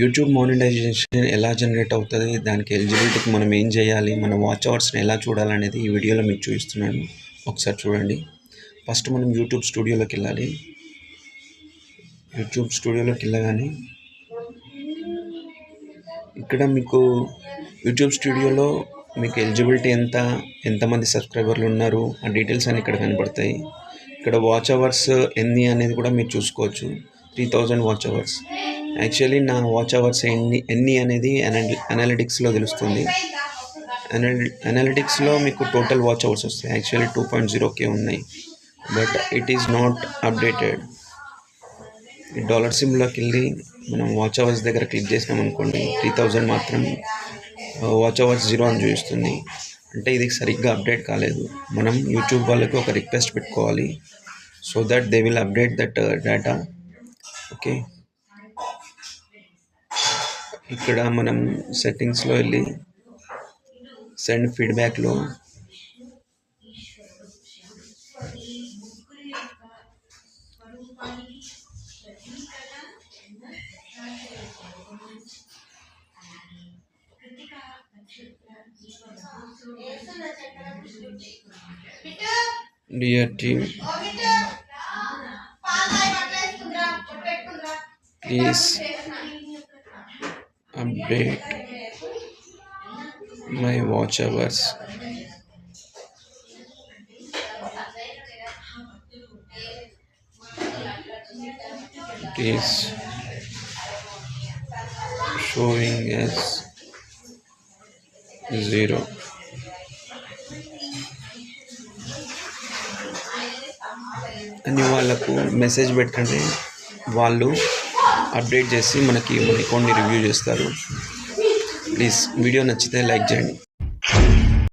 YouTube monetisation ఎలా generate అవుతుంది దానికి ఎలిజిబిలిటీకి మనం ఏం చేయాలి మన వాచ్ అవర్స్ని ఎలా చూడాలనేది ఈ వీడియోలో మీకు చూపిస్తున్నాను. ఒకసారి చూడండి. ఫస్ట్ మనం యూట్యూబ్ స్టూడియోలోకి వెళ్ళాలి. యూట్యూబ్ స్టూడియోలోకి వెళ్ళగానే ఇక్కడ మీకు యూట్యూబ్ స్టూడియోలో మీకు ఎలిజిబిలిటీ ఎంత ఎంతమంది సబ్స్క్రైబర్లు ఉన్నారు ఆ డీటెయిల్స్ అని ఇక్కడ కనపడతాయి ఇక్కడ వాచ్ అవర్స్ ఎన్ని అనేది కూడా మీరు చూసుకోవచ్చు. Three thousand watch hours actually నా వాచ్ అవర్స్ ఎన్ని ఎన్ని అనేది అనాలిటిక్స్లో తెలుస్తుంది. అనలి అనాలిటిక్స్లో మీకు టోటల్ వాచ్ అవర్స్ వస్తాయి. యాక్చువల్లీ టూ పాయింట్ జీరోకే ఉన్నాయి. But it is not updated ఈ డాలర్ సిమ్లోకి వెళ్ళి మనం వాచ్ అవర్స్ దగ్గర క్లిక్ చేసినాం అనుకోండి త్రీ థౌజండ్ మాత్రం వాచ్ అవర్స్ జీరో అని చూపిస్తుంది. అంటే ఇది సరిగ్గా అప్డేట్ కాలేదు. మనం యూట్యూబ్ వాళ్ళకి ఒక రిక్వెస్ట్ పెట్టుకోవాలి. So that they will update that data okay ఇక్కడ మనం సెట్టింగ్స్లో వెళ్ళి సెండ్ ఫీడ్బ్యాక్లో dear team please update my watch hours it is showing as zero అని వాళ్ళకు మెసేజ్ పెట్టండి వాళ్ళు అప్డేట్ చేసి మనకి మన అకౌంట్ని రివ్యూ చేస్తారు. ప్లీజ్ వీడియో నచ్చితే లైక్ చేయండి.